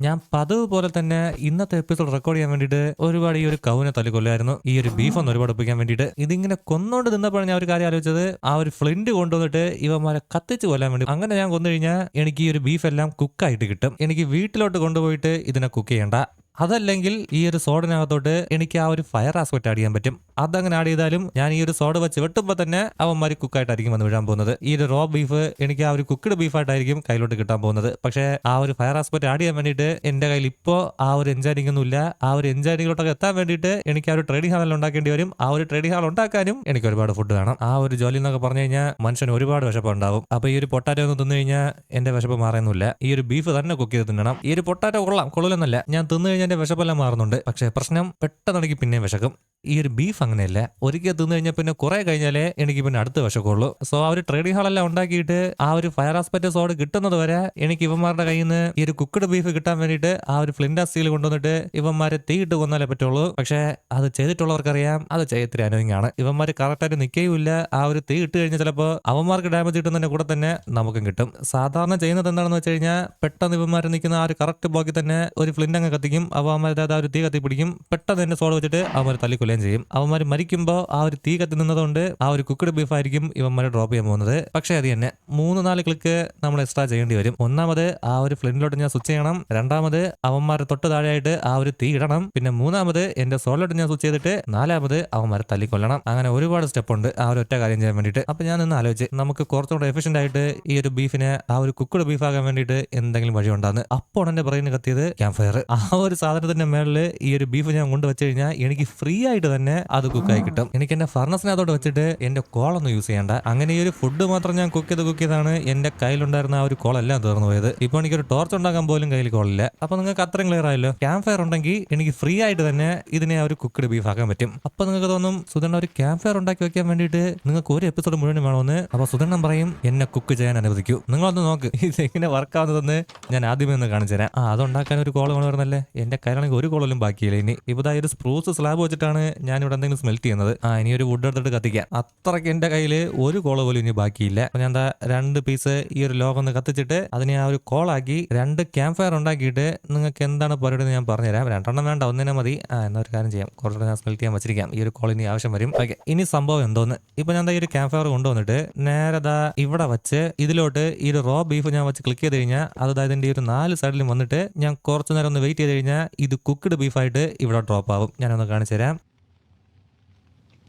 ഞാൻ പതിവ് പോലെ തന്നെ ഇന്നത്തെ എപ്പിസോഡ് റെക്കോർഡ് ചെയ്യാൻ വേണ്ടിയിട്ട് ഒരുപാട് ഈ ഒരു കൗനെ തല്ലിക്കൊല്ലായിരുന്നു. ഈ ഒരു ബീഫ് ഒന്ന് ഒരുപാട് ഒപ്പിക്കാൻ വേണ്ടിയിട്ട്. ഇതിങ്ങനെ കൊന്നോണ്ട് നിന്നപ്പോഴാണ് ഞാൻ ഒരു കാര്യം ആലോചിച്ചത്. ആ ഒരു ഫ്ലിൻഡ് കൊണ്ടുവന്നിട്ട് ഇവന്മാരെ കത്തിച്ച് കൊല്ലാൻ വേണ്ടി. അങ്ങനെ ഞാൻ കൊന്നു കഴിഞ്ഞാൽ എനിക്ക് ഈ ഒരു ബീഫ് എല്ലാം കുക്കായിട്ട് കിട്ടും. എനിക്ക് വീട്ടിലോട്ട് കൊണ്ടുപോയിട്ട് ഇതിനെ കുക്ക് ചെയ്യണ്ട. അതല്ലെങ്കിൽ ഈ ഒരു സോഡിനകത്തോട്ട് എനിക്ക് ആ ഒരു ഫയർ ആസ്പെക്ട് ആഡ് ചെയ്യാൻ പറ്റും. അതങ്ങനെ ആഡ് ചെയ്താലും ഞാൻ ഈ ഒരു സോഡ് വെച്ച് വെട്ടുമ്പോൾ തന്നെ അവന്മാർ കുക്കായിട്ടായിരിക്കും വന്ന് വീഴാൻ പോകുന്നത്. ഈ ഒരു റോ ബീഫ് എനിക്ക് ആ ഒരു കുക്ക്ഡ് ബീഫായിട്ടായിരിക്കും കയ്യിലോട്ട് കിട്ടാൻ പോകുന്നത്. പക്ഷേ ആ ഒരു ഫയർ ആസ്പെക്ട് ആഡ് ചെയ്യാൻ വേണ്ടിയിട്ട് എന്റെ കയ്യിൽ ഇപ്പോൾ ആ ഒരു എൻജൈനിങ് ഒന്നും ഇല്ല ആ ഒരു എൻജൈനിങ്ങിലോട്ടൊക്കെ എത്താൻ വേണ്ടിയിട്ട് എനിക്ക് ആ ഒരു ട്രേഡിംഗ് ഹാളിൽ ഉണ്ടാക്കേണ്ടി വരും. ആ ഒരു ട്രേഡിംഗ് ഹാൾ ഉണ്ടാക്കാനും എനിക്ക് ഒരുപാട് ഫുഡ് വേണം. ആ ഒരു ജോലി എന്നൊക്കെ പറഞ്ഞു കഴിഞ്ഞാൽ മനുഷ്യന് ഒരുപാട് വിശപ്പ് ഉണ്ടാവും. അപ്പൊ ഈ ഒരു പൊട്ടാറ്റോ ഒന്ന് തിന്നു കഴിഞ്ഞാൽ എന്റെ വിശപ്പ് മാറുന്നില്ല. ഈ ഒരു ബീഫ് തന്നെ കുക്ക് ചെയ്ത് തിന്നണം. ഈ ഒരു പൊട്ടാറ്റോ കൊള്ളാം. കൊള്ളില്ലെന്നല്ല ഞാൻ തിന്നു കഴിഞ്ഞാൽ എന്റെ വിശപ്പെല്ലാം മാറുന്നുണ്ട്. പക്ഷേ പ്രശ്നം പെട്ടെന്ന് എനിക്ക് പിന്നെയും വിശക്കും. ഈ ഒരു ബീഫ് അങ്ങനെയല്ല. ഒരിക്കൽ തിന്നു കഴിഞ്ഞാൽ പിന്നെ കുറെ കഴിഞ്ഞാലേ എനിക്ക് പിന്നെ അടുത്ത വിശക്കുള്ളൂ. സോ ആ ഒരു ട്രേഡിംഗ് ഹാളെല്ലാം ഉണ്ടാക്കിയിട്ട് ആ ഒരു ഫയർ ആസ്പെറ്റ് സോഡ് കിട്ടുന്നത് വരെ എനിക്ക് ഇവന്മാരുടെ കയ്യിൽ നിന്ന് ഈ ഒരു കുക്കഡ് ബീഫ് കിട്ടാൻ വേണ്ടിയിട്ട് ആ ഒരു ഫ്ലിൻഡാ സ്റ്റീൽ കൊണ്ടുവന്നിട്ട് ഇവന്മാരെ തീയിട്ട് കൊന്നാലേ പറ്റുള്ളൂ. പക്ഷേ അത് ചെയ്തിട്ടുള്ളവർക്കറിയാം. അത് ചെയ്യത്തിരി അനുഭവമാണ് ഇവന്മാർ കറക്റ്റായിട്ട് നിൽക്കുകയുമില്ല ആ ഒരു തീ ഇട്ട് കഴിഞ്ഞാൽ ചിലപ്പോൾ അവന്മാർക്ക് ഡാമേജ് കിട്ടുന്നതിന്റെ കൂടെ തന്നെ നമുക്കും കിട്ടും. സാധാരണ ചെയ്യുന്നത് എന്താണെന്ന് വെച്ച് കഴിഞ്ഞാൽ പെട്ടെന്ന് ഇവന്മാർ നിൽക്കുന്ന ആ ഒരു കറക്റ്റ് ബ്ലോക്കിൽ തന്നെ ഒരു ഫ്ലിൻഡ് അങ്ങ് കത്തിക്കും. അപ്പോൾ അതായത് ആ ഒരു തീ കത്തി പിടിക്കും. പെട്ടെന്ന് തന്നെ സോള വെച്ചിട്ട് അവന്മാർ തല്ലിക്കൊല്ലുകയും ചെയ്യും. അവന്മാർ മരിക്കുമ്പോൾ ആ ഒരു തീ കത്തി നിന്നതുകൊണ്ട് ആ ഒരു കുക്കഡ് ബീഫ് ആയിരിക്കും ഇവന്മാർ ഡ്രോപ്പ് ചെയ്യാൻ പോകുന്നത്. പക്ഷേ അത് തന്നെ മൂന്ന് നാല് ക്ലിക്ക് നമ്മൾ എക്സ്ട്രാ ചെയ്യേണ്ടി വരും. ഒന്നാമത് ആ ഒരു ഫ്ലിൻഡിലോട്ട് ഞാൻ സ്വിച്ച് ചെയ്യണം. രണ്ടാമത് അവന്മാർ തൊട്ട് താഴെയായിട്ട് ആ ഒരു തീ ഇടണം. പിന്നെ മൂന്നാമത് എന്റെ സോളിലോട്ട് ഞാൻ സ്വിച്ച് ചെയ്തിട്ട് നാലാമത് അവന്മാരെ തല്ലിക്കൊല്ലണം. അങ്ങനെ ഒരുപാട് സ്റ്റെപ്പ് ഉണ്ട്. ആ ഒരു ഒറ്റ കാര്യം ചെയ്യാൻ വേണ്ടിയിട്ട്. അപ്പൊ ഞാൻ ഒന്ന് ആലോചിച്ച് നമുക്ക് കുറച്ചുകൂടെ എഫിഷ്യന്റ് ആയിട്ട് ഈ ഒരു ബീഫിനെ ആ ഒരു കുക്കഡ് ബീഫ് ആകാൻ വേണ്ടിയിട്ട് എന്തെങ്കിലും വഴി ഉണ്ടാകുന്നത് അപ്പോൾ എന്റെ ബ്രെയിൻ കത്തിയത് ക്യാമ്പ് ഫയർ ആ ഒരു സാധനത്തിന്റെ മേളിൽ ഈ ഒരു ബീഫ് ഞാൻ കൊണ്ട് വെച്ച് കഴിഞ്ഞാൽ എനിക്ക് ഫ്രീ ആയിട്ട് തന്നെ അത് കുക്ക് ആയി കിട്ടും. എനിക്ക് എന്റെ ഫർണസിനകത്തോട് വെച്ചിട്ട് എന്റെ കോളൊന്നും യൂസ് ചെയ്യണ്ട. അങ്ങനെ ഈ ഒരു ഫുഡ് മാത്രം ഞാൻ കുക്ക് ചെയ്ത് കുക്ക് ചെയ്താണ് എന്റെ കയ്യിലുണ്ടായിരുന്ന ആ ഒരു കോളെല്ലാം തീർന്നു പോയത്. ഇപ്പൊ എനിക്കൊരു ടോർച്ച് ഉണ്ടാക്കാൻ പോലും കയ്യിൽ കോളില്ല അപ്പൊ നിങ്ങൾക്ക് അത്രയും ക്ലിയർ ആയല്ലോ? ക്യാമ്പ് ഫയർ ഉണ്ടെങ്കിൽ എനിക്ക് ഫ്രീ ആയിട്ട് തന്നെ ഇതിനെ ആ ഒരു കുക്കഡ് ബീഫ് ആക്കാൻ പറ്റും. അപ്പൊ നിങ്ങൾക്ക് തോന്നും സുധണ്ണ ഒരു ക്യാമ്പ് ഫയർ ഉണ്ടാക്കി വെക്കാൻ വേണ്ടിയിട്ട് നിങ്ങൾക്ക് ഒരു എപ്പിസോഡ് മുഴുവൻ വേണമെന്ന് അപ്പൊ സുധണ്ണൻ പറയും എന്നെ കുക്ക് ചെയ്യാൻ അനുവദിക്കൂ. നിങ്ങളൊന്ന് നോക്ക് ഇത് എങ്ങനെ വർക്ക് ആവുന്നതെന്ന് ഞാൻ ആദ്യമേ ഒന്ന് കാണിച്ചു തരാം ആ അതുണ്ടാക്കാൻ ഒരു കോൾ കൊണ്ടുവരുന്നല്ലേ എന്റെ കയ്യിലാണെങ്കിൽ ഒരു കോളിലും ബാക്കിയില്ല. ഇനി ഇവിടെ ഒരു സ്പ്രൂസ് സ്ലാബ് വെച്ചിട്ടാണ് ഞാൻ ഇവിടെ എന്തെങ്കിലും സ്മെൽറ്റ് ചെയ്യുന്നത്. ആ ഇനി ഒരു വുഡ് എടുത്തിട്ട് കത്തിക്കാം. അത്രയ്ക്ക് എന്റെ കയ്യിൽ ഒരു കോള പോലും ഇനി ബാക്കിയില്ല. അപ്പൊ ഞാൻ എന്താ രണ്ട് പീസ് ഈ ഒരു ലോകം ഒന്ന് കത്തിച്ചിട്ട് അതിനെ ആ ഒരു കോളാക്കി രണ്ട് ക്യാമ്പ് ഫയർ ഉണ്ടാക്കിയിട്ട് നിങ്ങൾക്ക് എന്താണ് പരിപാടി ഞാൻ പറഞ്ഞുതരാം. രണ്ടെണ്ണം വേണ്ട ഒന്നിനെ മതി. ആ എന്നാ ഒരു കാര്യം ചെയ്യാം. കുറച്ചുകൂടെ ഞാൻ സ്മെൽറ്റ് ചെയ്യാൻ വെച്ചിരിക്കാം. ഈ ഒരു കോൾ ഇനി ആവശ്യം വരും. ഓക്കെ ഇനി സംഭവം എന്തോന്ന്? ഇപ്പൊ ഞാൻ ഈ ഒരു ക്യാമ്പ് ഫയർ കൊണ്ടുവന്നിട്ട് നേരെ ഇവിടെ വെച്ച് ഇതിലോട്ട് ഈ ഒരു റോ ബീഫ് ഞാൻ വെച്ച് ക്ലിക്ക് ചെയ്ത് കഴിഞ്ഞാൽ അത് ദാ ഇതിന്റെ ഈ ഒരു നാല് സൈഡിലും വന്നിട്ട് ഞാൻ കുറച്ചു നേരം ഒന്ന് വെയിറ്റ് ചെയ്ത് കഴിഞ്ഞാൽ ഇത് കുക്ക്ഡ് ബീഫായിട്ട് ഇവിടെ ഡ്രോപ്പ് ആവും. ഞാനൊന്ന് കാണിച്ചു തരാം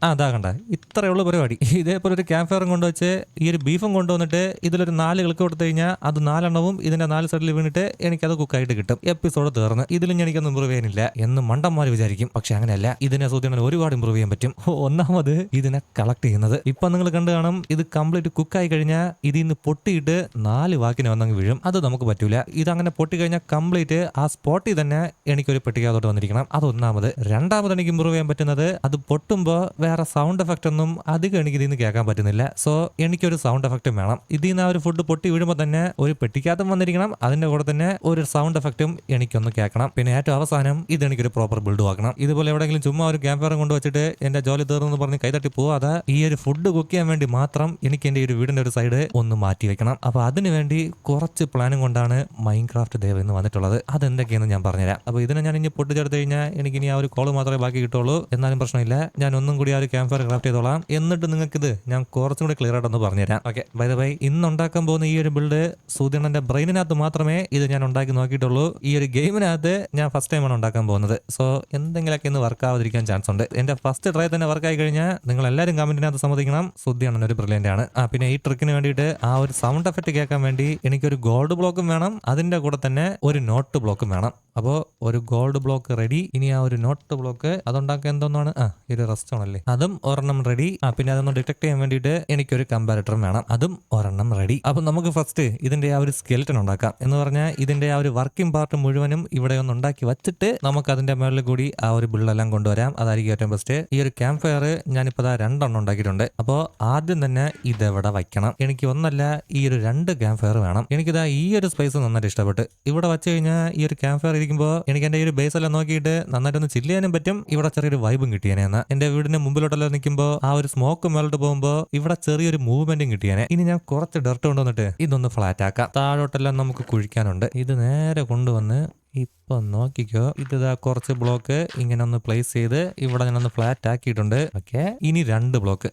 ആ അതാ കണ്ട. ഇത്രയേ ഉള്ളൂ പരിപാടി. ഇതേപോലെ ഒരു ക്യാമ്പ് ഫയറും കൊണ്ടുവച്ച് ഈ ഒരു ബീഫും കൊണ്ടുവന്നിട്ട് ഇതിലൊരു നാല് കിളക്ക് കൊടുത്തു കഴിഞ്ഞാൽ അത് നാലെണ്ണവും ഇതിന്റെ നാല് സൈഡിൽ വീണിട്ട് എനിക്കത് കുക്കായിട്ട് കിട്ടും. എപ്പിസോഡ് തീർന്ന്. ഇതിലും എനിക്കൊന്നും ഇമ്പ്രൂവ് ചെയ്യാനില്ല എന്ന് മണ്ടന്മാർ വിചാരിക്കും. പക്ഷെ അങ്ങനെയല്ല. ഇതിനെ സൂചന ഒരുപാട് ഇമ്പ്രൂവ് ചെയ്യാൻ പറ്റും. ഒന്നാമത് ഇതിനെ കളക്ട് ചെയ്യുന്നത്. ഇപ്പൊ നിങ്ങൾ കണ്ടു കാണും ഇത് കംപ്ലീറ്റ് കുക്കായി കഴിഞ്ഞാൽ ഇതിൽ നിന്ന് പൊട്ടിയിട്ട് നാല് വാക്കിന് വന്നങ്ങ് വീഴും. അത് നമുക്ക് പറ്റൂല. അങ്ങനെ പൊട്ടി കഴിഞ്ഞാൽ കംപ്ലീറ്റ് ആ സ്പോട്ടിൽ തന്നെ എനിക്കൊരു പെട്ടിക്കാതോട്ട് വന്നിരിക്കണം. അത് ഒന്നാമത്. രണ്ടാമത് എനിക്ക് ഇമ്പ്രൂവ് ചെയ്യാൻ പറ്റുന്നത് അത് പൊട്ടുമ്പോൾ വേറെ സൗണ്ട് എഫക്റ്റ് ഒന്നും അധികം എനിക്ക് ഇതിൽ നിന്ന് കേൾക്കാൻ പറ്റുന്നില്ല. സോ എനിക്കൊരു സൗണ്ട് എഫക്റ്റും വേണം. ഇതിൽ നിന്ന് ആ ഒരു ഫുഡ് പൊട്ടി വീഴുമ്പോൾ തന്നെ ഒരു പെട്ടിക്കകത്തും വന്നിരിക്കണം. അതിന്റെ കൂടെ തന്നെ ഒരു സൗണ്ട് എഫക്റ്റും എനിക്കൊന്ന് കേൾക്കണം. പിന്നെ ഏറ്റവും അവസാനം ഇത് എനിക്കൊരു പ്രോപ്പർ ബിൽഡ് ആക്കണം. ഇതുപോലെ എവിടെയെങ്കിലും ചുമ്മാ ഒരു ക്യാമ്പ് ഫയർ കൊണ്ട് വെച്ചിട്ട് എന്റെ ജോലി തീർന്നു പറഞ്ഞ് കൈതട്ടി പോവാതെ ഈ ഒരു ഫുഡ് കുക്ക് ചെയ്യാൻ വേണ്ടി മാത്രം എനിക്ക് എന്റെ ഒരു വീടിന്റെ ഒരു സൈഡ് ഒന്ന് മാറ്റി വെക്കണം. അപ്പൊ അതിനുവേണ്ടി കുറച്ച് പ്ലാനും കൊണ്ടാണ് മൈൻ ക്രാഫ്റ്റ് ദേവ് എന്ന് വന്നിട്ടുള്ളത്. അതെന്തൊക്കെയെന്ന് ഞാൻ പറഞ്ഞുതരാം. അപ്പൊ ഇതിനെ ഞാൻ ഇനി പൊട്ടിച്ചെടുത്ത് കഴിഞ്ഞാൽ എനിക്ക് ഇനി ആ ഒരു കോൾ മാത്രമേ ബാക്കി കിട്ടുള്ളൂ. എന്നാലും പ്രശ്നമില്ല. ഞാൻ ഒന്നും കൂടി ആ ഒരു ക്യാമ്പ് ഫയർ ക്രാഫ്റ്റ് ചെയ്തോളാം. എന്നിട്ട് നിങ്ങൾക്ക് ഇത് ഞാൻ കുറച്ചും കൂടി ക്ലിയർ ആയിട്ടൊന്ന് പറഞ്ഞുതരാം. ഓക്കെ ബൈ ദ ബൈ ഇന്ന് ഉണ്ടാക്കാൻ പോകുന്ന ഈ ഒരു ബിൽഡ് സൂര്യണ്ണന്റെ ബ്രെയിനിനകത്ത് മാത്രമേ ഇത് ഞാൻ ഉണ്ടാക്കി നോക്കിയിട്ടുള്ളൂ. ഈ ഒരു ഗെയിമിനകത്ത് ഞാൻ ഫസ്റ്റ് ടൈമാണ് ഉണ്ടാക്കാൻ പോകുന്നത്. സോ എന്തെങ്കിലുമൊക്കെ ഇന്ന് വർക്ക് ആവാതിരിക്കാൻ ചാൻസ് ഉണ്ട്. എന്റെ ഫസ്റ്റ് ട്രൈ തന്നെ വർക്ക് ആയി കഴിഞ്ഞാൽ നിങ്ങൾ എല്ലാവരും കമന്റിനകത്ത് സമ്മതിക്കണം. സുദ്ധിയാണ് ഒരു ബ്രില്യന്റ് ആണ്. ആ പിന്നെ ഈ ട്രിക്കിന് വേണ്ടിയിട്ട് ആ ഒരു സൗണ്ട് എഫക്റ്റ് കേൾക്കാൻ വേണ്ടി എനിക്കൊരു ഗോൾഡ് ബ്ലോക്കും വേണം. അതിന്റെ കൂടെ തന്നെ ഒരു നോട്ട് ബ്ലോക്കും വേണം. അപ്പോൾ ഒരു ഗോൾഡ് ബ്ലോക്ക് റെഡി ഇനി ആ ഒരു നോട്ട് ബ്ലോക്ക് അതുണ്ടാക്കാൻ എന്തോന്നാണ്? ആ ഇത് റെസ്റ്റ് ആണല്ലേ? അതും ഒരെണ്ണം റെഡി ആ പിന്നെ അതൊന്ന് ഡിറ്റക്ട് ചെയ്യാൻ വേണ്ടിയിട്ട് എനിക്കൊരു കമ്പാരിറ്ററും വേണം. അതും ഒരെണ്ണം റെഡി അപ്പൊ നമുക്ക് ഫസ്റ്റ് ഇതിന്റെ ആ ഒരു സ്കെൽറ്റൻ ഉണ്ടാക്കാം. എന്ന് പറഞ്ഞാൽ ഇതിന്റെ ആ ഒരു വർക്കിംഗ് പാർട്ട് മുഴുവനും ഇവിടെ ഒന്ന് ഉണ്ടാക്കി വെച്ചിട്ട് നമുക്ക് അതിന്റെ മുകളിൽ കൂടി ആ ഒരു ബിള്ളെല്ലാം കൊണ്ടുവരാം. അതായിരിക്കും ഏറ്റവും ബെസ്റ്റ് ഈ ഒരു ക്യാമ്പ് ഫയർ ഞാനിപ്പോ അതാ രണ്ടെണ്ണം ഉണ്ടാക്കിയിട്ടുണ്ട്. അപ്പോൾ ആദ്യം തന്നെ ഇതെവിടെ വയ്ക്കണം? എനിക്ക് ഒന്നല്ല ഈ ഒരു രണ്ട് ക്യാമ്പ് ഫയർ വേണം എനിക്കിതാ ഈ ഒരു സ്പേസ് നന്നായിട്ട് ഇഷ്ടപ്പെട്ട്. ഇവിടെ വെച്ച് കഴിഞ്ഞാൽ ഈ ഒരു ക്യാമ്പ് ഫയർ ഇരിക്കുമ്പോൾ എനിക്ക് എന്റെ ഈ ഒരു ബേസ് എല്ലാം നോക്കിയിട്ട് നന്നായിട്ടൊന്ന് ചില്ല് ചെയ്യാനും പറ്റും. ഇവിടെ ചെറിയൊരു വൈബും കിട്ടിയാനെ എന്നാ. എന്റെ വീടിന്റെ മുമ്പിലോട്ടെല്ലാം നിൽക്കുമ്പോൾ ആ ഒരു സ്മോക്ക് മേലോട്ട് പോകുമ്പോൾ ഇവിടെ ചെറിയൊരു മൂവ്മെന്റും കിട്ടിയാനെ. ഇനി ഞാൻ കുറച്ച് ഡർട്ട് കൊണ്ടുവന്നിട്ട് ഇതൊന്ന് ഫ്ലാറ്റ് ആക്കാം. താഴോട്ടെല്ലാം നമുക്ക് കുഴിക്കാനുണ്ട്. ഇത് നേരെ കൊണ്ടുവന്ന് ഇപ്പൊ നോക്കിക്കോ. ഇത് ഇതാ കുറച്ച് ബ്ലോക്ക് ഇങ്ങനെ ഒന്ന് പ്ലേസ് ചെയ്ത് ഇവിടെ ഞാൻ ഒന്ന് ഫ്ലാറ്റ് ആക്കിയിട്ടുണ്ട്. ഓക്കെ. ഇനി രണ്ട് ബ്ലോക്ക്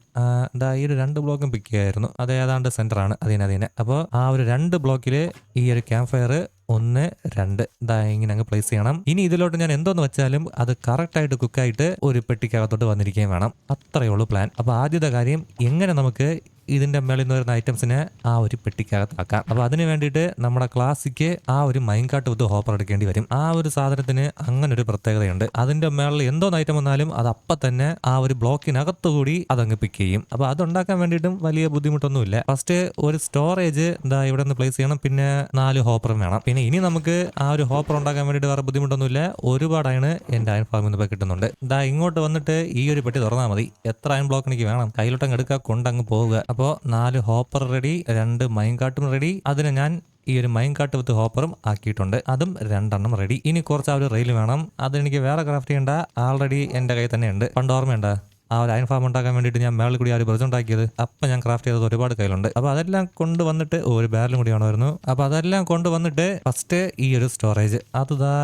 ഇതാ ഈ ഒരു രണ്ട് ബ്ലോക്കും പിക്ക് ചെയ്യായിരുന്നു. അത് ഏതാണ്ട് സെന്റർ ആണ്. അതിനെ അതിനെ. അപ്പോൾ ആ ഒരു രണ്ട് ബ്ലോക്കിൽ ഈ ഒരു ക്യാമ്പ് ഫയർ ഒന്ന് രണ്ട്. ഇതാ ഇങ്ങനെ അങ്ങ് പ്ലേസ് ചെയ്യണം. ഇനി ഇതിലോട്ട് ഞാൻ എന്തോന്ന് വെച്ചാലും അത് കറക്റ്റായിട്ട് കുക്കായിട്ട് ഒരു പെട്ടിക്കകത്തോട്ട് വന്നിരിക്കുകയും വേണം. അത്രയേ ഉള്ളൂ പ്ലാൻ അപ്പോൾ ആദ്യത്തെ കാര്യം എങ്ങനെ നമുക്ക് ഇതിന്റെ മേളിൽ നിന്ന് വരുന്ന ഐറ്റംസിനെ ആ ഒരു പെട്ടിക്കകത്താക്കാം. അപ്പോൾ അതിന് വേണ്ടിയിട്ട് നമ്മുടെ ക്ലാസ്സിക്ക് ആ ഒരു മൈൻകാട്ട് വിത്ത് ഹോപ്പർ എടുക്കേണ്ടി വരും. ആ ഒരു സാധനത്തിന് അങ്ങനെ ഒരു പ്രത്യേകതയുണ്ട്. അതിന്റെ മേളിൽ എന്തോന്ന് ഐറ്റം വന്നാലും അത് അപ്പൊ തന്നെ ആ ഒരു ബ്ലോക്കിനകത്ത് കൂടി അതങ്ങ് പിക്ക് ചെയ്യും. അപ്പൊ അതുണ്ടാക്കാൻ വേണ്ടിയിട്ടും വലിയ ബുദ്ധിമുട്ടൊന്നുമില്ല. ഫസ്റ്റ് ഒരു സ്റ്റോറേജ് എന്താ ഇവിടെ നിന്ന് പ്ലേസ് ചെയ്യണം. പിന്നെ നാല് ഹോപ്പറും വേണം. പിന്നെ ഇനി നമുക്ക് ആ ഒരു ഹോപ്പർ ഉണ്ടാക്കാൻ വേണ്ടിയിട്ട് വേറെ ബുദ്ധിമുട്ടൊന്നുമില്ല. ഒരുപാട് അയണ് എന്റെ അയൺ ഫാമിൽ നിന്ന് കിട്ടുന്നുണ്ട്. ഇതാ ഇങ്ങോട്ട് വന്നിട്ട് ഈ ഒരു പെട്ടി തുറന്നാൽ മതി. എത്ര അയൺ ബ്ലോക്ക് എനിക്ക് വേണം? കയ്യിലോട്ടങ്ങ് എടുക്കുക കൊണ്ടങ്ങ് പോവുക. അപ്പോൾ നാല് ഹോപ്പർ റെഡി രണ്ട് മൈൻകാട്ടും റെഡി. അതിന് ഞാൻ ഈ ഒരു മൈൻകാട്ട് വിത്ത് ഹോപ്പറും ആക്കിയിട്ടുണ്ട്. അതും രണ്ടെണ്ണം റെഡി. ഇനി കുറച്ച് ആ ഒരു റെയിൽ വേണം. അതെനിക്ക് വേറെ ക്രാഫ്റ്റ് ചെയ്യേണ്ട ആൾറെഡി എന്റെ കയ്യിൽ തന്നെ ഉണ്ട് പണ്ട് ഓർമ്മയുണ്ട്? ആ ഒരു അയൺ ഫാം ഉണ്ടാക്കാൻ വേണ്ടിയിട്ട് ഞാൻ മേളിൽ കൂടി ആ ഒരു ബ്രിഡ്ജ് ഉണ്ടാക്കിയത്. അപ്പം ഞാൻ ക്രാഫ്റ്റ് ചെയ്തത് ഒരുപാട് കയ്യിലുണ്ട്. അപ്പോൾ അതെല്ലാം കൊണ്ടുവന്നിട്ട് ഒരു ബാരലും കൂടി വേണമായിരുന്നു. അപ്പോൾ അതെല്ലാം കൊണ്ടുവന്നിട്ട് ഫസ്റ്റ് ഈ ഒരു സ്റ്റോറേജ് അത് ദാ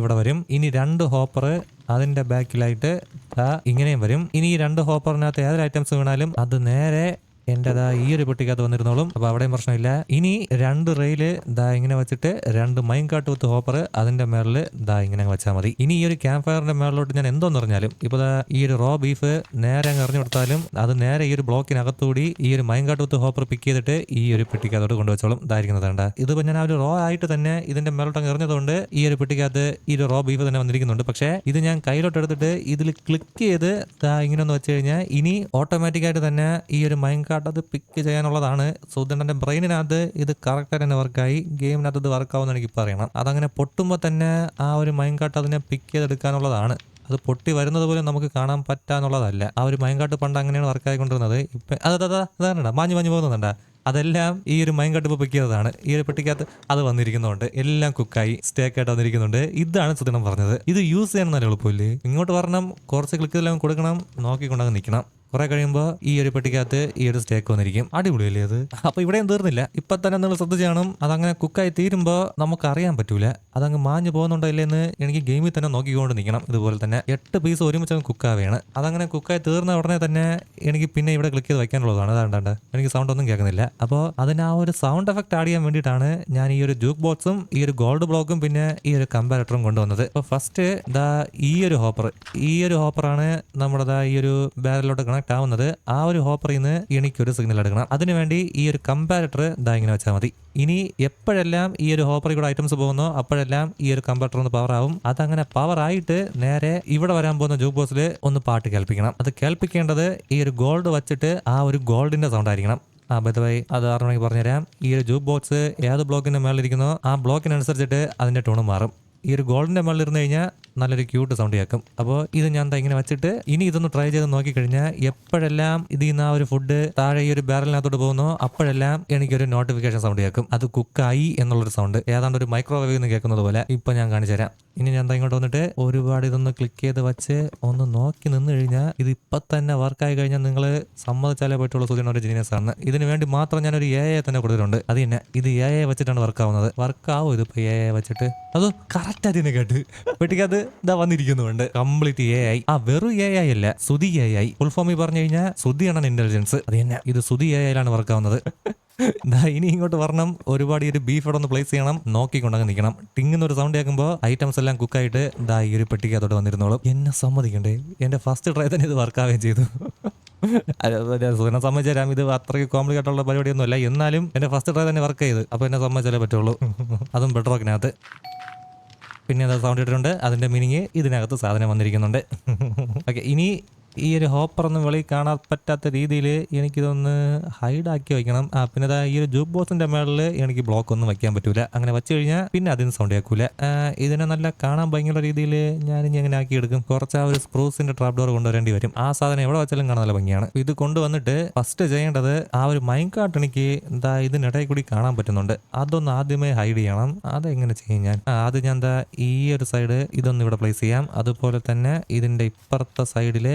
ഇവിടെ വരും. ഇനി രണ്ട് ഹോപ്പർ അതിന്റെ ബാക്കിലായിട്ട് ഇങ്ങനെയും വരും. ഇനി ഈ രണ്ട് ഹോപ്പറിനകത്ത് ഏതൊരു ഐറ്റംസ് വീണാലും അത് നേരെ എന്റെ അതാ ഈ ഒരു പെട്ടിക്കകത്ത് വന്നിരുന്നോളും. അപ്പൊ അവിടെയും പ്രശ്നമില്ല. ഇനി രണ്ട് റെയിൽ ദാ ഇങ്ങനെ വെച്ചിട്ട് രണ്ട് മൈൻ കാട്ട് വിത്ത് ഹോപ്പർ അതിന്റെ മേളിൽ ദാ ഇങ്ങനെ വെച്ചാൽ മതി. ഇനി ഈ ഒരു ക്യാമ്പ് ഫയറിന്റെ മേളിലോട്ട് ഞാൻ എന്തോന്ന് പറഞ്ഞാലും ഇപ്പൊ ഈ ഒരു റോ ബീഫ് നേരെ അങ്ങ് എറിഞ്ഞു കൊടുത്താലും അത് നേരെ ഈ ഒരു ബ്ലോക്കിനകത്തുകൂടി ഈ ഒരു മൈൻ കാട്ട് വിത്ത് ഹോപ്പർ പിക്ക് ചെയ്തിട്ട് ഈ ഒരു പെട്ടിക്കകത്തോട് കൊണ്ടുവച്ചോളും ഇതായിരിക്കുന്നത് വേണ്ട ഇതിപ്പോ ഞാൻ ആ ഒരു റോ ആയിട്ട് തന്നെ ഇതിന്റെ മേലോട്ട് അങ്ങ് എറിഞ്ഞതുകൊണ്ട് ഈ ഒരു പെട്ടിക്കകത്ത് ഈ ഒരു റോ ബീഫ് തന്നെ വന്നിരിക്കുന്നുണ്ട്. പക്ഷേ ഇത് ഞാൻ കയ്യിലോട്ട് എടുത്തിട്ട് ഇതിൽ ക്ലിക്ക് ചെയ്ത് ഇങ്ങനെ ഒന്ന് വെച്ച് കഴിഞ്ഞാൽ ഇനി ഓട്ടോമാറ്റിക്കായിട്ട് തന്നെ ഈ ഒരു മൈൻ കാർഡ് അത് പിക്ക് ചെയ്യാനുള്ളതാണ്. സുധണ്ടന്റെ ബ്രെയിനിനകത്ത് ഇത് കറക്റ്റായിട്ട് തന്നെ വർക്കായി ഗെയിമിനകത്ത് ഇത് വർക്കാവുമെന്ന് എനിക്ക് പറയണം. അതങ്ങനെ പൊട്ടുമ്പോൾ തന്നെ ആ ഒരു മൈൻ കാർഡ് അതിനെ പിക്ക് ചെയ്തെടുക്കാനുള്ളതാണ്. അത് പൊട്ടി വരുന്നത് പോലും നമുക്ക് കാണാൻ പറ്റാന്നുള്ളതല്ല. ആ ഒരു മൈൻകാട്ട് പണ്ട് അങ്ങനെയാണ് വർക്കായിക്കൊണ്ടിരുന്നത് ഇപ്പം അത് അതാ അതാണ് മാഞ്ഞു മാഞ്ഞു പോകുന്നുണ്ടാ? അതെല്ലാം ഈ ഒരു മൈൻകാട്ട് ഇപ്പോൾ പിക്ക് ഈ ഒരു പെട്ടിക്കകത്ത് അത് വന്നിരിക്കുന്നുണ്ട്. എല്ലാം കുക്കായി സ്റ്റേക്ക് ആയിട്ട് വന്നിരിക്കുന്നുണ്ട്. ഇതാണ് സുദിനം പറഞ്ഞത്. ഇത് യൂസ് ചെയ്യാൻ നല്ല എളുപ്പമില്ലേ? ഇങ്ങോട്ട് വരണം. കുറച്ച് ക്ലിക്ക് എല്ലാം കൊടുക്കണം. നോക്കിക്കൊണ്ടങ്ങ് നിൽക്കണം. കുറെ കഴിയുമ്പോൾ ഈ ഒരു പെട്ടിക്കകത്ത് ഈ ഒരു സ്റ്റേക്ക് വന്നിരിക്കും. അടിപൊളിയല്ലേ അത്? അപ്പൊ ഇവിടെയും തീർന്നില്ല. ഇപ്പൊ തന്നെ നിങ്ങൾ ശ്രദ്ധിച്ച് കാണും. അതങ്ങനെ കുക്കായി തീരുമ്പോൾ നമുക്ക് അറിയാൻ പറ്റൂല. അതങ്ങ് മാഞ്ഞു പോകുന്നുണ്ടോ ഇല്ലെന്ന് എനിക്ക് ഗെയിമിൽ തന്നെ നോക്കിക്കൊണ്ട് നിൽക്കണം. ഇതുപോലെ തന്നെ എട്ട് പീസ് ഒരുമിച്ച് അങ്ങ് കുക്കാവുകയാണ് അതങ്ങനെ കുക്കായി തീർന്ന ഉടനെ തന്നെ എനിക്ക് പിന്നെ ഇവിടെ ക്ലിക്ക് ചെയ്ത് വയ്ക്കാനുള്ളതാണ്. അതാണ്ടാണ്ട് എനിക്ക് സൗണ്ട് ഒന്നും കേൾക്കുന്നില്ല. അപ്പോൾ അതിന് ആ ഒരു സൗണ്ട് എഫക്ട് ആഡ് ചെയ്യാൻ വേണ്ടിയിട്ടാണ് ഞാൻ ഈ ഒരു ജൂക്ക് ബോക്സും ഈ ഒരു ഗോൾഡ് ബ്ലോക്കും പിന്നെ ഈ ഒരു കമ്പാരറ്ററും കൊണ്ടുവന്നത്. അപ്പോൾ ഫസ്റ്റ് ദാ ഈ ഒരു ഹോപ്പർ ഈ ഒരു ഹോപ്പറാണ് നമ്മുടെ ദാ ഈ ഒരു ബാരലിലോട്ട് കണക്ട് ആവുന്നത് ആ ഒരു ഹോപ്പറിൽ നിന്ന് എനിക്കൊരു സിഗ്നൽ എടുക്കണം അതിനുവേണ്ടി ഈ ഒരു കമ്പാരറ്റർ ഇതാ ഇങ്ങനെ വെച്ചാൽ മതി. ഇനി എപ്പോഴെല്ലാം ഈ ഒരു ഹോപ്പറിൽ കൂടെ ഐറ്റംസ് പോകുന്നോ അപ്പോഴെല്ലാം ഈ ഒരു കമ്പാരറ്റർ ഒന്ന് പവർ ആവും. അതങ്ങനെ പവർ ആയിട്ട് നേരെ ഇവിടെ വരാൻ പോകുന്ന ജൂ ബോക്സിൽ ഒന്ന് പാട്ട് കേൾപ്പിക്കണം. അത് കേൾപ്പിക്കേണ്ടത് ഈ ഒരു ഗോൾഡ് വച്ചിട്ട് ആ ഒരു ഗോൾഡിന്റെ സൗണ്ട് ആയിരിക്കണം. ആ ബൈ അത് ആറ് പറഞ്ഞുതരാം. ഈ ഒരു ജൂബ് ബോക്സ് ഏത് ബ്ലോക്കിന്റെ മേളിലിരിക്കുന്നോ ആ ബ്ലോക്കിനനുസരിച്ചിട്ട് അതിന്റെ ടൂണ് മാറും. ഈ ഒരു ഗോൾഡിന്റെ മേളിൽ ഇരുന്ന് കഴിഞ്ഞാൽ നല്ലൊരു ക്യൂട്ട് സൗണ്ട് കേൾക്കും. അപ്പോൾ ഇത് ഞാൻ ഇങ്ങനെ വെച്ചിട്ട് ഇനി ഇതൊന്ന് ട്രൈ ചെയ്ത് നോക്കിക്കഴിഞ്ഞാൽ എപ്പോഴെല്ലാം ഇതിൽ നിന്ന് ആ ഒരു ഫുഡ് താഴെ ഈ ഒരു ബാരലിനകത്തോട്ട് പോകുന്നോ അപ്പോഴെല്ലാം എനിക്കൊരു നോട്ടിഫിക്കേഷൻ സൗണ്ട് കേൾക്കും. അത് കുക്കായി എന്നുള്ളൊരു സൗണ്ട് ഏതാണ്ട് ഒരു മൈക്രോവേവ് എന്ന് കേൾക്കുന്നത് പോലെ ഇപ്പം ഞാൻ കാണിച്ചു തരാം. ഇനി ഞാൻ ഇങ്ങോട്ട് വന്നിട്ട് ഒരുപാട് ഇതൊന്ന് ക്ലിക്ക് ചെയ്ത് വെച്ച് ഒന്ന് നോക്കി നിന്ന് കഴിഞ്ഞാൽ ഇത് ഇപ്പം തന്നെ വർക്കായി കഴിഞ്ഞാൽ നിങ്ങൾ സമ്മതിച്ചാലേ പറ്റുള്ള സൂചന ഒരു ജീനിയസ് ആണ് ഇതിന് വേണ്ടി മാത്രം ഞാൻ ഒരു എ തന്നെ കൊടുത്തിട്ടുണ്ട്. അത് തന്നെ. ഇത് എ വെച്ചിട്ടാണ് വർക്ക് ആവുന്നത്. വർക്ക് ആവും ഇത് എ എ വെച്ചിട്ട്? അത് കറക്റ്റ് അതിനെ കേട്ട്. വെട്ടിക്കത് ഇതാ വന്നിരിക്കുന്നുണ്ട്. കംപ്ലീറ്റ് എ ഐ ആ വെറും എ ഐ അല്ല സുതി എ ഐ ഫുൾ ഫോമിൽ പറഞ്ഞു കഴിഞ്ഞാൽ സുതിയാണ് ഇന്റലിജൻസ് അത് തന്നെ. ഇത് സുതി എ ഐയിലാണ് വർക്ക് ആവുന്നത്. ഇനി ഇങ്ങോട്ട് വരണം. ഒരുപാട് ഈ ഒരു ബീഫ് ഇവിടെ ഒന്ന് പ്ലേസ് ചെയ്യണം. നോക്കിക്കൊണ്ടങ്ങ് നിൽക്കണം. ടിങ്ങുന്ന ഒരു സൗണ്ട് കേൾക്കുമ്പോൾ ഐറ്റംസ് എല്ലാം കുക്കായിട്ട് ദാ ഈ ഒരു പെട്ടിക്കകത്തോട്ട് വന്നിരുന്നോളും. എന്നെ സമ്മതിക്കണ്ടേ? എന്റെ ഫസ്റ്റ് ട്രൈ തന്നെ ഇത് വർക്കാവുകയും ചെയ്തു. സുഖനെ സംബന്ധിച്ചാൽ ഇത് അത്രയ്ക്ക് കോംപ്ലിക്കേറ്റ് ഉള്ള പരിപാടിയൊന്നും അല്ല എന്നാലും എന്റെ ഫസ്റ്റ് ട്രൈ തന്നെ വർക്ക് ചെയ്ത്. അപ്പോൾ എന്നെ സംബന്ധിച്ചാലേ പറ്റുള്ളൂ. അതും ബെഡ്റോക്കിനകത്ത് പിന്നെ അത് സൗണ്ട് ഇട്ടിട്ടുണ്ട്. അതിന്റെ മീനിങ് ഇതിനകത്ത് സാധനം വന്നിരിക്കുന്നുണ്ട്. ഓക്കെ ഇനി ഈ ഒരു ഹോപ്പർ ഒന്നും വെളിയിൽ കാണാൻ പറ്റാത്ത രീതിയിൽ എനിക്കിതൊന്ന് ഹൈഡാക്കി വയ്ക്കണം. ആ പിന്നെ ഈ ഒരു ജൂബ് ബോക്സിന്റെ മേളിൽ എനിക്ക് ബ്ലോക്ക് ഒന്നും വയ്ക്കാൻ പറ്റൂല. അങ്ങനെ വെച്ച് കഴിഞ്ഞാൽ പിന്നെ അതിന് സൗണ്ട് കേൾക്കൂല. ഇതിനെ നല്ല കാണാൻ ഭംഗിയുള്ള രീതിയിൽ ഞാൻ ഇനി അങ്ങനെ ആക്കി എടുക്കും? കുറച്ച് ആ ഒരു സ്ക്രൂസിന്റെ ട്രാപ്പ് ഡോർ കൊണ്ടുവരേണ്ടി വരും. ആ സാധനം എവിടെ വെച്ചാലും കാണാൻ നല്ല ഭംഗിയാണ്. ഇത് കൊണ്ടുവന്നിട്ട് ഫസ്റ്റ് ചെയ്യേണ്ടത് ആ ഒരു മൈൻകാട്ട് എനിക്ക് എന്താ ഇതിനിടയിൽ കൂടി കാണാൻ പറ്റുന്നുണ്ട്. അതൊന്ന് ആദ്യമേ ഹൈഡ് ചെയ്യണം. അതെങ്ങനെ ചെയ്യും ഞാൻ? അത് ഞാൻ എന്താ ഈ ഒരു സൈഡ് ഇതൊന്ന് ഇവിടെ പ്ലേസ് ചെയ്യാം. അതുപോലെ തന്നെ ഇതിന്റെ ഇപ്പുറത്തെ സൈഡിൽ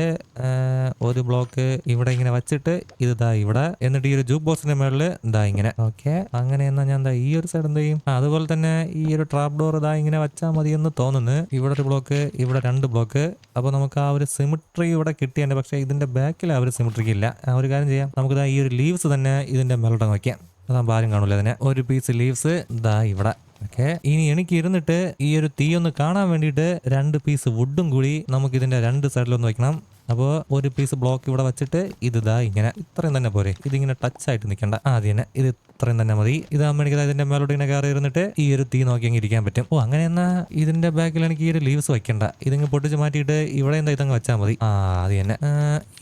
ഒരു ബ്ലോക്ക് ഇവിടെ ഇങ്ങനെ വെച്ചിട്ട് ഇത് ദാ ഇവിടെ. എന്നിട്ട് ഈ ഒരു ജൂബ് ബോക്സിന്റെ മേളിൽ ദാ ഇങ്ങനെ. ഓക്കെ. അങ്ങനെ എന്നാ ഞാൻ ഈ ഒരു സൈഡ് എന്ത് ചെയ്യും? അതുപോലെ തന്നെ ഈ ഒരു ട്രാപ്പ് ഡോർ ഇതാ ഇങ്ങനെ വെച്ചാൽ മതി എന്ന് തോന്നുന്നു. ഇവിടെ ഒരു ബ്ലോക്ക് ഇവിടെ രണ്ട് ബ്ലോക്ക് അപ്പോൾ നമുക്ക് ആ ഒരു സിമിട്രി ഇവിടെ കിട്ടിയുണ്ട് പക്ഷേ ഇതിന്റെ ബാക്കിൽ ആ ഒരു സിമിട്രിക്ക് ഇല്ല. ആ ഒരു കാര്യം ചെയ്യാം. നമുക്ക് ഈ ഒരു ലീവ്സ് തന്നെ ഇതിന്റെ മേലോട്ടങ്ങ് നോക്കിയാൽ അതാകുമ്പോൾ ആരും കാണൂല അതിനെ. ഒരു പീസ് ലീവ്സ് ദാ ഇവിടെ. ഓക്കെ. ഇനി എനിക്ക് ഇരുന്നിട്ട് ഈ ഒരു തീ ഒന്ന് കാണാൻ വേണ്ടിയിട്ട് രണ്ട് പീസ് വുഡും കൂടി നമുക്ക് ഇതിന്റെ രണ്ട് സൈഡിലൊന്ന് വെക്കണം. അപ്പോൾ ഒരു പീസ് ബ്ലോക്ക് ഇവിടെ വെച്ചിട്ട് ഇത് ഇങ്ങനെ ഇത്രയും തന്നെ പോരെ. ഇതിങ്ങനെ ടച്ച് ആയിട്ട് നിൽക്കണ്ട. ആ അത് തന്നെ ഇത് ഇത്രയും തന്നെ മതി. ഇതാകുമ്പോൾ എനിക്ക് ഇതിന്റെ മേലോട്ട് ഇങ്ങനെ കയറി ഇരുന്നിട്ട് ഈ ഒരു തീ നോക്കി അങ്ങ് ഇരിക്കാൻ പറ്റും. ഓ അങ്ങനെ എന്നാ ഇതിന്റെ ബാക്കിൽ എനിക്ക് ഈ ഒരു ലീവ്സ് വെക്കണ്ട ഇതിങ്ങ് പൊട്ടിച്ച് മാറ്റിയിട്ട് ഇവിടെ എന്താ ഇതങ്ങ് വെച്ചാൽ മതി. ആ അത് തന്നെ.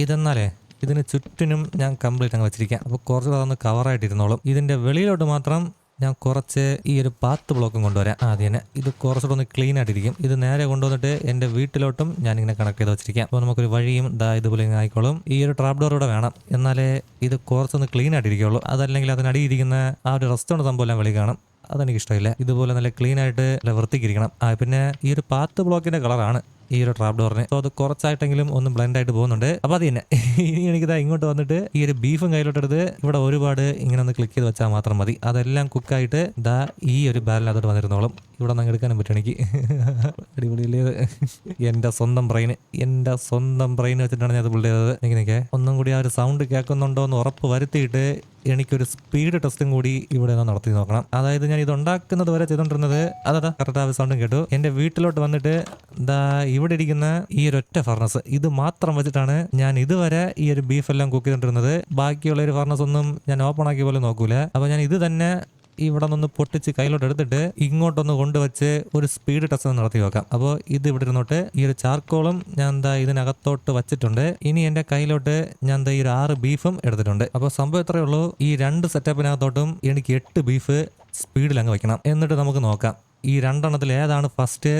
ഇതെന്നാലേ? ഇതിന് ചുറ്റിനും ഞാൻ കംപ്ലീറ്റ് അങ്ങ് വെച്ചിരിക്കാം. അപ്പോൾ കുറച്ചുകൂടെ അതൊന്ന് കവറായിട്ടിരുന്നോളും ഇതിന്റെ വെളിയിലോട്ട് മാത്രം ഞാൻ കുറച്ച് ഈ ഒരു പാത്ത് ബ്ലോക്കും കൊണ്ടുവരാം. ആദ്യം തന്നെ. ഇത് കുറച്ചുകൂടെ ഒന്ന് ക്ലീൻ ആയിട്ടിരിക്കും. ഇത് നേരെ കൊണ്ടുവന്നിട്ട് എന്റെ വീട്ടിലോട്ടും ഞാൻ ഇങ്ങനെ കണക്ട് ചെയ്ത് വെച്ചിരിക്കാം. അപ്പോൾ നമുക്കൊരു വഴിയും ദാ ഇതുപോലെ ആയിക്കോളും. ഈ ഒരു ട്രാപ്പ് ഡോർ ഇവിടെ വേണം. എന്നാലേ ഇത് കുറച്ചൊന്ന് ക്ലീൻ ആയിട്ടിരിക്കുള്ളൂ അതല്ലെങ്കിൽ അതിനടിയിരിക്കുന്ന ആ ഒരു റെസ്റ്റോറന്റ് സംഭവം എല്ലാം വെളി കാണും. അതെനിക്ക് ഇഷ്ടമില്ല ഇതുപോലെ നല്ല ക്ലീൻ ആയിട്ട് നല്ല വൃത്തിക്കിരിക്കണം പിന്നെ ഈ ഒരു പാത്ത് ബ്ലോക്കിന്റെ കളറാണ് ഈ ഒരു ട്രാപ്പ് ഡോറിന് സോ അത് കുറച്ചായിട്ടെങ്കിലും ഒന്ന് ബ്ലെൻഡ് ആയിട്ട് പോകുന്നുണ്ട്. അപ്പൊ അത് തന്നെ. ഇനി എനിക്കിതാ ഇങ്ങോട്ട് വന്നിട്ട് ഈ ഒരു ബീഫും കയ്യിലോട്ടെടുത്ത് ഇവിടെ ഒരുപാട് ഇങ്ങനെ ഒന്ന് ക്ലിക്ക് ചെയ്ത് വെച്ചാൽ മാത്രം മതി. അതെല്ലാം കുക്കായിട്ട് ദാ ഈ ഒരു ബാലിനകത്തോട്ട് വന്നിരുന്നോളും. ഇവിടെ നിന്ന് എടുക്കാനും പറ്റും എനിക്ക്. അടിപൊളിയല്ലേ എന്റെ സ്വന്തം ബ്രെയിൻ എന്റെ സ്വന്തം ബ്രെയിൻ വെച്ചിട്ടാണ് ഞാൻ ഇത് ബിൽഡ് ചെയ്തത്. എനിക്ക് നിൽക്കേ ഒന്നും കൂടി ആ ഒരു സൗണ്ട് കേൾക്കുന്നുണ്ടോ എന്ന് ഉറപ്പ് വരുത്തിയിട്ട് എനിക്കൊരു സ്പീഡ് ടെസ്റ്റും കൂടി ഇവിടെ നിന്ന് നടത്തി നോക്കണം. അതായത് ഞാൻ ഇത് ഉണ്ടാക്കുന്നത് വരെ ചെയ്തോണ്ടിരുന്നത്. അതാ കറക്റ്റ് ആ സൗണ്ടും കേട്ടു. എന്റെ വീട്ടിലോട്ട് വന്നിട്ട് ദാ ഇവിടെ ഇരിക്കുന്ന ഈ ഒരു ഒറ്റ ഫർണസ് ഇത് മാത്രം വെച്ചിട്ടാണ് ഞാൻ ഇതുവരെ ഈ ഒരു ബീഫ് എല്ലാം കുക്ക് ചെയ്തിട്ടിരുന്നത് ബാക്കിയുള്ള ഒരു ഫർണസ് ഒന്നും ഞാൻ ഓപ്പൺ ആക്കിയ പോലെ നോക്കൂല. അപ്പൊ ഞാൻ ഇത് തന്നെ ഇവിടെ നിന്ന് പൊട്ടിച്ച് കയ്യിലോട്ട് എടുത്തിട്ട് ഇങ്ങോട്ടൊന്ന് കൊണ്ടുവച്ച് ഒരു സ്പീഡ് ടെസ്റ്റ് നടത്തി നോക്കാം അപ്പോൾ ഇത് ഇവിടെ ഇരുന്നോട്ട് ഈ ഒരു ചാർക്കോളും ഞാൻ എന്താ ഇതിനകത്തോട്ട് വച്ചിട്ടുണ്ട്. ഇനി എന്റെ കയ്യിലോട്ട് ഞാൻ എന്താ ഈ ഒരു ആറ് ബീഫും എടുത്തിട്ടുണ്ട്. അപ്പോൾ സംഭവം എത്രയേ ഉള്ളൂ. ഈ രണ്ട് സെറ്റപ്പിനകത്തോട്ടും എനിക്ക് എട്ട് ബീഫ് സ്പീഡിൽ അങ്ങ് വെക്കണം. എന്നിട്ട് നമുക്ക് നോക്കാം. ഈ രണ്ടെണ്ണത്തിൽ ഏതാണ് ഫസ്റ്റ്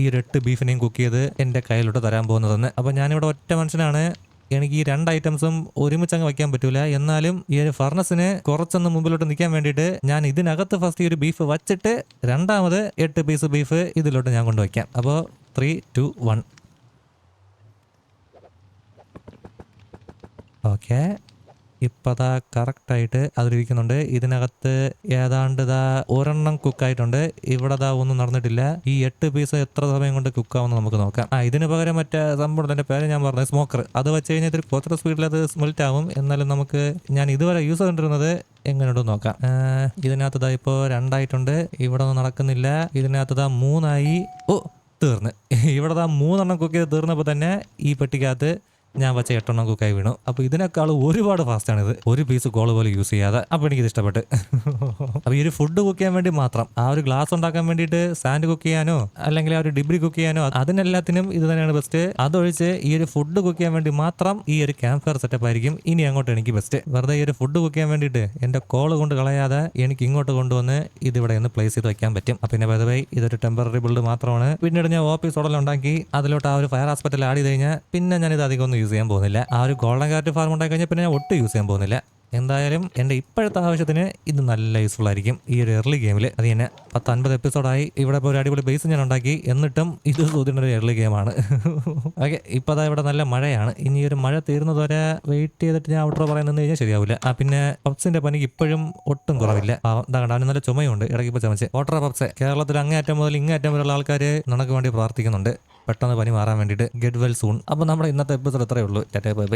ഈ രട്ട് ബീഫിനെയും കുക്ക് ചെയ്ത് എന്റെ കയ്യിലോട്ട് തരാൻ പോകുന്നതെന്ന്. അപ്പോൾ ഞാനിവിടെ ഒറ്റ മനുഷ്യനാണ്. എനിക്ക് ഈ രണ്ട് ഐറ്റംസും ഒരുമിച്ച് അങ്ങ് വയ്ക്കാൻ പറ്റൂല. എന്നാലും ഈ ഒരു ഫർണസിന് കുറച്ചൊന്ന് മുമ്പിലോട്ട് നിൽക്കാൻ വേണ്ടിയിട്ട് ഞാൻ ഇതിനകത്ത് ഫസ്റ്റ് ഈ ഒരു ബീഫ് വച്ചിട്ട് രണ്ടാമത് എട്ട് പീസ് ബീഫ് ഇതിലോട്ട് ഞാൻ കൊണ്ടുവയ്ക്കാം അപ്പോൾ ത്രീ ടു വൺ ഓക്കെ ഇപ്പം അതാ കറക്റ്റായിട്ട് അതിലിരിക്കുന്നുണ്ട് ഇതിനകത്ത് ഏതാണ്ട് ഇതാ ഒരെണ്ണം കുക്കായിട്ടുണ്ട്. ഇവിടെ ദാ ഒന്നും നടന്നിട്ടില്ല. ഈ എട്ട് പീസ് എത്ര സമയം കൊണ്ട് കുക്കാവുമെന്ന് നമുക്ക് നോക്കാം. ആ ഇതിന് പകരം മറ്റേ സംഭവം എന്റെ പേര് ഞാൻ പറഞ്ഞത് സ്മോക്കർ അത് വെച്ച് കഴിഞ്ഞാൽ ഇത്തിരി കുറച്ച് സ്പീഡിൽ അത് സ്മെൽറ്റ് ആവും. എന്നാലും നമുക്ക് ഞാൻ ഇതുവരെ യൂസ് ചെയ്തിരുന്നത് എങ്ങനെയുണ്ട് നോക്കാം. ഇതിനകത്ത് ഇതാ ഇപ്പോൾ രണ്ടായിട്ടുണ്ട്. ഇവിടെ ഒന്നും നടക്കുന്നില്ല. ഇതിനകത്ത് ഇതാ മൂന്നായി. ഓ തീർന്ന്. ഇവിടെ ദാ മൂന്നെണ്ണം കുക്ക് ചെയ്ത് തീർന്നപ്പോൾ തന്നെ ഈ പെട്ടിക്കകത്ത് ഞാൻ വെച്ച എട്ടെണ്ണം കുക്കായി വീണു. അപ്പോൾ ഇതിനേക്കാൾ ഒരുപാട് ഫാസ്റ്റാണ് ഇത് ഒരു പീസ് ഗോൾ പോലെ യൂസ് ചെയ്യാതെ. അപ്പോൾ എനിക്കിത് ഇഷ്ടപ്പെട്ട്. അപ്പോൾ ഈ ഒരു ഫുഡ് കുക്ക് ചെയ്യാൻ വേണ്ടി മാത്രം. ആ ഒരു ഗ്ലാസ് ഉണ്ടാക്കാൻ വേണ്ടിയിട്ട് സാൻഡ് കുക്ക് ചെയ്യാനോ അല്ലെങ്കിൽ ആ ഒരു ഡിബ്രി കുക്ക് ചെയ്യാനോ അതിനെല്ലാത്തിനും ഇത് തന്നെയാണ് ബെസ്റ്റ് അതൊഴിച്ച് ഈ ഒരു ഫുഡ് കുക്ക് ചെയ്യാൻ വേണ്ടി മാത്രം ഈ ഒരു ക്യാമ്പ് ഫയർ സെറ്റപ്പ് ആയിരിക്കും ഇനി അങ്ങോട്ട് എനിക്ക് ബെസ്റ്റ് വെറുതെ ഈ ഒരു ഫുഡ് കുക്ക് ചെയ്യാൻ വേണ്ടിയിട്ട് എന്റെ കോൾ കൊണ്ട് കളയാതെ എനിക്ക് ഇങ്ങോട്ട് കൊണ്ടുവന്ന് ഇത് ഇവിടെ ഒന്ന് പ്ലേസ് ചെയ്ത് വെക്കാൻ പറ്റും. അപ്പം പിന്നെ വെറുതെ ഇതൊരു ടെമ്പററി ബിൽഡ് മാത്രമാണ്. പിന്നീട് ഞാൻ ഓഫീസ് ഉടലുണ്ടാക്കി അതിലോട്ട് ആ ഒരു ഫയർ ഹോസ്പിറ്റൽ ആഡ് ചെയ്ത് കഴിഞ്ഞാൽ പിന്നെ ഞാൻ ഇത് അധികം ഒന്നും യൂസ് ചെയ്യാൻ പോകുന്നില്ല. ആ ഒരു ഗോൾഡൻ കാറ്റ് ഫാർം ഉണ്ടായി കഴിഞ്ഞാൽ പിന്നെ ഞാൻ ഒട്ടും യൂസ് ചെയ്യാൻ പോകുന്നില്ല. എന്തായാലും എന്റെ ഇപ്പോഴത്തെ ആവശ്യത്തിന് ഇത് നല്ല യൂസ്ഫുൾ ആയിരിക്കും. ഈ ഒരു എർലി ഗെയിമിൽ അത് തന്നെ പത്ത് അൻപത് എപ്പിസോഡായി ഇവിടെ ഇപ്പോൾ ഒരു അടിപൊളി ബേസ് ഞാൻ ഉണ്ടാക്കി. എന്നിട്ടും ഇത് സൂചന ഒരു എർലി ഗെയിമാണ് ഓക്കെ ഇപ്പോൾ അതാ ഇവിടെ നല്ല മഴയാണ്. ഇനി ഒരു മഴ തീരുന്നതുവരെ വെയിറ്റ് ചെയ്തിട്ട് ഞാൻ ഔട്ടർ പറയുന്നത് കഴിഞ്ഞാൽ ശരിയാവില്ല ആ പിന്നെ പപ്സിന്റെ പനിക്ക് ഇപ്പോഴും ഒട്ടും കുറവില്ല. എന്താ ദാ കണ്ട? അവന് നല്ല ചുമയുണ്ട്. ഇടയ്ക്ക് ഇപ്പോൾ ചുമച്ച്. ഓട്ടർ പപ്സ് കേരളത്തിൽ അങ്ങേയറ്റം മുതൽ ഇങ്ങേയറ്റം വരെയുള്ള ആൾക്കാർ നമുക്ക് വേണ്ടി പ്രാർത്ഥിക്കുന്നുണ്ട്. പെട്ടെന്ന് പനി മാറാൻ വേണ്ടിയിട്ട്. ഗെറ്റ് വെൽ സൂൺ അപ്പോൾ നമ്മുടെ ഇന്നത്തെ എപ്പിസോഡ് ഇത്രയേ ഉള്ളൂ. ബൈ.